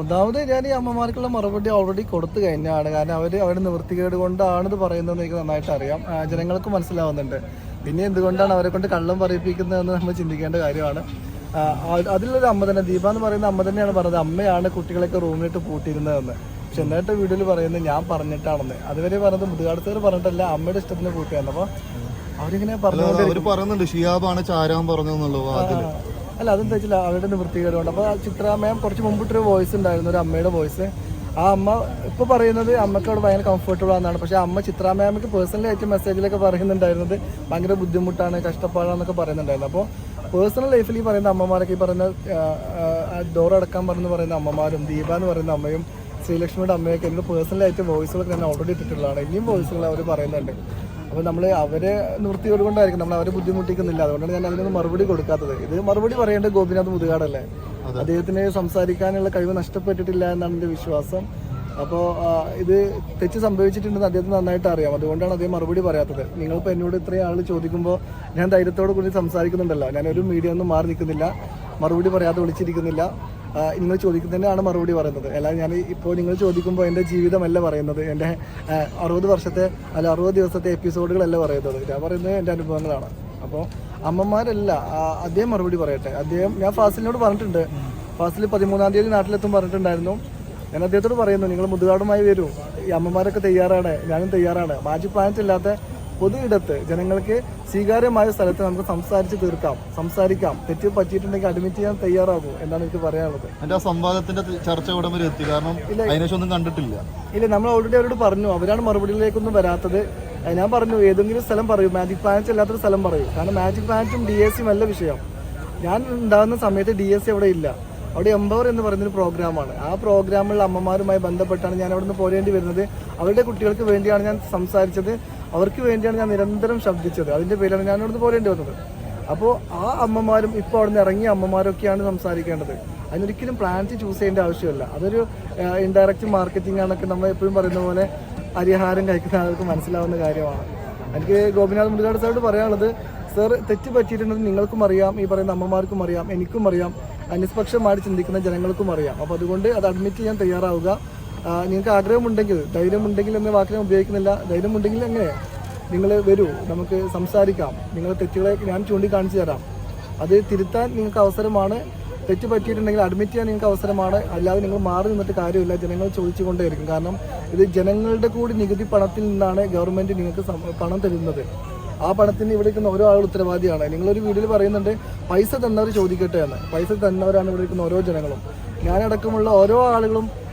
ഒന്നാമത് ഞാൻ ഈ അമ്മമാർക്കുള്ള മറുപടി ഓൾറെഡി കൊടുത്തു കഴിഞ്ഞാണ്. കാരണം അവർ അവരുടെ നിവൃത്തികേട് കൊണ്ടാണ് ഇത് പറയുന്നതെന്ന് എനിക്ക് നന്നായിട്ട് അറിയാം. ജനങ്ങൾക്ക് മനസ്സിലാവുന്നുണ്ട്. പിന്നെ എന്തുകൊണ്ടാണ് അവരെ കൊണ്ട് കള്ളം പറയിപ്പിക്കുന്നതെന്ന് നമ്മൾ ചിന്തിക്കേണ്ട കാര്യമാണ്. അതിലൊരു അമ്മ തന്നെ ദീപ എന്ന് പറയുന്ന അമ്മ തന്നെയാണ് പറഞ്ഞത്. അമ്മയാണ് കുട്ടികളൊക്കെ റൂമിലിട്ട് പൂട്ടിയിരുന്നതെന്ന്. പക്ഷെ എന്നിട്ട് വീഡിയോയിൽ പറയുന്നത് ഞാൻ പറഞ്ഞിട്ടാണെന്ന്. അതുവരെ പറഞ്ഞത് മുതുകാട് സാർ പറഞ്ഞിട്ടല്ല അമ്മയുടെ ഇഷ്ടത്തിന് പൂട്ടിയാണ് അപ്പോൾ അവരിങ്ങനെ പറഞ്ഞു പറയുന്നുണ്ട് ഷിയാബാണ് ചാരാൻ പറഞ്ഞെന്നുള്ളത് അതിൽ അല്ല അതെന്താ വെച്ചാൽ അവരുടെ നിവൃത്തികേട് അപ്പോൾ ചിത്ര മാം കുറച്ച് മുമ്പിട്ടൊരു വോയിസ് ഉണ്ടായിരുന്നു ഒരു അമ്മയുടെ വോയിസ് ആ അമ്മ ഇപ്പോൾ പറയുന്നത് അമ്മയ്ക്ക് അവിടെ ഭയങ്കര കംഫർട്ടബിൾ ആണെന്നാണ്. പക്ഷേ അമ്മ ചിത്ര മാമിക്ക് പേഴ്സണലി ആയിട്ട് മെസ്സേജിലൊക്കെ പറയുന്നുണ്ടായിരുന്നത് ഭയങ്കര ബുദ്ധിമുട്ടാണ് കഷ്ടപ്പാടാന്നൊക്കെ പറയുന്നുണ്ടായിരുന്നു. അപ്പോൾ പേഴ്സണൽ ലൈഫിൽ ഈ പറയുന്ന അമ്മമാരൊക്കെ ഈ പറയുന്ന ഡോർ അടക്കാൻ പറഞ്ഞു പറയുന്ന അമ്മമാരും ദീപ എന്ന് പറയുന്ന അമ്മയും ശ്രീലക്ഷ്മിയുടെ അമ്മയൊക്കെ എന്നോട് പേഴ്സണലായിട്ട് വോയിസുകളൊക്കെ ഞാൻ ഓൾറെഡി ഇട്ടിട്ടുള്ളതാണ്. ഇനിയും വോയിസുകൾ അവർ പറയുന്നുണ്ട്. അപ്പോൾ നമ്മൾ അവരെ നിവൃത്തിയോട് കൊണ്ടായിരിക്കും നമ്മൾ അവരെ ബുദ്ധിമുട്ടിക്കുന്നില്ല. അതുകൊണ്ടാണ് ഞാൻ അതിനൊന്നും മറുപടി കൊടുക്കാത്തത്. ഇത് മറുപടി പറയേണ്ടത് ഗോപിനാഥ് മുതുകാടല്ലേ? അദ്ദേഹത്തിന് സംസാരിക്കാനുള്ള കഴിവ് നഷ്ടപ്പെട്ടിട്ടില്ല എന്നാണ് എന്റെ വിശ്വാസം. അപ്പോൾ ഇത് തെറ്റ് സംഭവിച്ചിട്ടുണ്ടെന്ന് അദ്ദേഹത്തിന് നന്നായിട്ട് അറിയാം. അതുകൊണ്ടാണ് അദ്ദേഹം മറുപടി പറയാത്തത്. നിങ്ങളിപ്പോൾ എന്നോട് ഇത്രയും ആൾ ചോദിക്കുമ്പോൾ ഞാൻ ധൈര്യത്തോട് കൂടി സംസാരിക്കുന്നുണ്ടല്ലോ. ഞാനൊരു മീഡിയ ഒന്നും മാറി നിൽക്കുന്നില്ല. മറുപടി പറയാതെ വിളിച്ചിരിക്കുന്നില്ല. നിങ്ങൾ ചോദിക്കുന്നതിനാണ് മറുപടി പറയുന്നത്. അല്ലാതെ ഞാൻ ഇപ്പോൾ നിങ്ങൾ ചോദിക്കുമ്പോൾ എന്റെ ജീവിതമല്ല പറയുന്നത്. എന്റെ അറുപത് വർഷത്തെ അല്ല അറുപത് ദിവസത്തെ എപ്പിസോഡുകളല്ല പറയുന്നത്. ഞാൻ പറയുന്നത് എന്റെ അനുഭവങ്ങളാണ്. അപ്പോൾ അമ്മമാരല്ല അദ്ദേഹം മറുപടി പറയട്ടെ. അദ്ദേഹം ഞാൻ ഫാസിലിനോട് പറഞ്ഞിട്ടുണ്ട്. ഫാസിൽ പതിമൂന്നാം തീയതി നാട്ടിലെത്തും പറഞ്ഞിട്ടുണ്ടായിരുന്നു. ഞാൻ അദ്ദേഹത്തോട് പറയുന്നു നിങ്ങൾ മുതുകാടുമായി വരൂ. ഈ അമ്മമാരൊക്കെ തയ്യാറാണ്. ഞാനും തയ്യാറാണ്. മാജി പ്ലാനറ്റ് ഇല്ലാത്ത പൊതു ഇടത്ത് ജനങ്ങൾക്ക് സ്വീകാര്യമായ സ്ഥലത്ത് നമുക്ക് സംസാരിച്ച് തീർക്കാം സംസാരിക്കാം. തെറ്റ് പറ്റിയിട്ടുണ്ടെങ്കിൽ അഡ്മിറ്റ് ചെയ്യാൻ തയ്യാറാകും എന്നാണ് എനിക്ക് പറയാനുള്ളത്. എന്റെ സംവാദത്തിന്റെ ചർച്ച ഇവിടെ വരെ എത്തി. കാരണം ഒന്നും കണ്ടിട്ടില്ല. ഇല്ല നമ്മൾ ഓൾറെഡി അവരോട് പറഞ്ഞു. അവരാണ് മറുപടിയിലേക്കൊന്നും വരാത്തത്. ഞാൻ പറഞ്ഞു ഏതെങ്കിലും സ്ഥലം പറയും. മാജിക് പ്ലാനറ്റ് അല്ലാത്തൊരു സ്ഥലം പറയും. കാരണം മാജിക് പ്ലാനറ്റും ഡി എസ് സിയും അല്ല വിഷയം. ഞാൻ ഉണ്ടാകുന്ന സമയത്ത് ഡി എസ് സി അവിടെ ഇല്ല. അവിടെ എംപവർ എന്ന് പറയുന്നൊരു പ്രോഗ്രാമാണ് ആ പ്രോഗ്രാമിൽ അമ്മമാരുമായി ബന്ധപ്പെട്ടാണ് ഞാൻ അവിടെ നിന്ന് പോരേണ്ടി വരുന്നത്. അവരുടെ കുട്ടികൾക്ക് വേണ്ടിയാണ് ഞാൻ സംസാരിച്ചത്. അവർക്ക് വേണ്ടിയാണ് ഞാൻ നിരന്തരം ശബ്ദിച്ചത്. അതിന്റെ പേരിലാണ് ഞാൻ അവിടുന്ന് പോരേണ്ടി വന്നത്. അപ്പോൾ ആ അമ്മമാരും ഇപ്പോൾ അവിടെ നിന്ന് ഇറങ്ങിയ അമ്മമാരൊക്കെയാണ് സംസാരിക്കേണ്ടത്. അതിനൊരിക്കലും പ്ലാന്റ് ചൂസ് ചെയ്യേണ്ട ആവശ്യമില്ല. അതൊരു ഇൻഡയറക്റ്റ് മാർക്കറ്റിംഗ് ആണൊക്കെ നമ്മൾ എപ്പോഴും പറയുന്ന പോലെ അരിഹാരം കഴിക്കുന്ന ആൾക്ക് മനസ്സിലാവുന്ന കാര്യമാണ്. എനിക്ക് ഗോപിനാഥ് മുരുകാട് സാറോട് പറയാനുള്ളത് സർ തെറ്റ് പറ്റിയിട്ടുണ്ടെന്ന് നിങ്ങൾക്കും അറിയാം. ഈ പറയുന്ന അമ്മമാർക്കും അറിയാം. എനിക്കും അറിയാം. നിഷ്പക്ഷമായിട്ട് ചിന്തിക്കുന്ന ജനങ്ങൾക്കും അറിയാം. അപ്പോൾ അതുകൊണ്ട് അത് അഡ്മിറ്റ് ചെയ്യാൻ തയ്യാറാവുക. നിങ്ങൾക്ക് ആഗ്രഹമുണ്ടെങ്കിൽ ധൈര്യമുണ്ടെങ്കിൽ എന്ന വാക്കിനെ ഉപയോഗിക്കുന്നില്ല. ധൈര്യമുണ്ടെങ്കിൽ എങ്ങനെ? നിങ്ങൾ വരൂ നമുക്ക് സംസാരിക്കാം. നിങ്ങളുടെ തെറ്റുകളെ ഞാൻ ചൂണ്ടിക്കാണിച്ചു തരാം. അത് തിരുത്താൻ നിങ്ങൾക്ക് അവസരമാണ്. തെറ്റ് പറ്റിയിട്ടുണ്ടെങ്കിൽ അഡ്മിറ്റ് ചെയ്യാൻ നിങ്ങൾക്ക് അവസരമാണ്. അല്ലാതെ നിങ്ങൾ മാറി നിന്നിട്ട് കാര്യമില്ല. ജനങ്ങൾ ചോദിച്ചുകൊണ്ടേയിരിക്കും. കാരണം ഇത് ജനങ്ങളുടെ കൂടി നികുതി പണത്തിൽ നിന്നാണ് ഗവൺമെന്റ് നിങ്ങൾക്ക് പണം തരുന്നത്. ആ പണത്തിന് ഇവിടെ ഇരിക്കുന്ന ഓരോ ആൾ ഉത്തരവാദിയാണ്. നിങ്ങളൊരു വീട്ടിൽ പറയുന്നുണ്ട് പൈസ തന്നവർ ചോദിക്കട്ടെ എന്ന്. പൈസ തന്നവരാണ് ഇവിടെ ഇരിക്കുന്ന ഓരോ ജനങ്ങളും. ഞാനടക്കമുള്ള ഓരോ ആളുകളും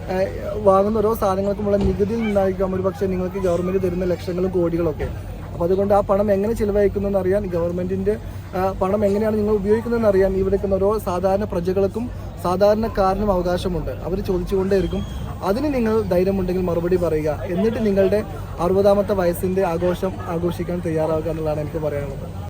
വാങ്ങുന്ന ഓരോ സാധനങ്ങൾക്കുമുള്ള നികുതിയിൽ നിന്നായിരിക്കാം ഒരു പക്ഷേ നിങ്ങൾക്ക് ഗവൺമെന്റ് തരുന്ന ലക്ഷങ്ങളും കോടികളൊക്കെ. അപ്പോൾ അതുകൊണ്ട് ആ പണം എങ്ങനെ ചിലവഴിക്കുന്നതെന്ന് അറിയാൻ ഗവൺമെന്റിന്റെ പണം എങ്ങനെയാണ് നിങ്ങൾ ഉപയോഗിക്കുന്നതെന്ന് അറിയാൻ ഇവിടെ നിൽക്കുന്ന ഓരോ സാധാരണ പ്രജകൾക്കും സാധാരണക്കാരനും അവകാശമുണ്ട്. അവർ ചോദിച്ചുകൊണ്ടേയിരിക്കും. അതിന് നിങ്ങൾ ധൈര്യമുണ്ടെങ്കിൽ മറുപടി പറയുക. എന്നിട്ട് നിങ്ങളുടെ അറുപതാമത്തെ വയസ്സിന്റെ ആഘോഷം ആഘോഷിക്കാൻ തയ്യാറാകുക എന്നുള്ളതാണ് എനിക്ക് പറയാനുള്ളത്.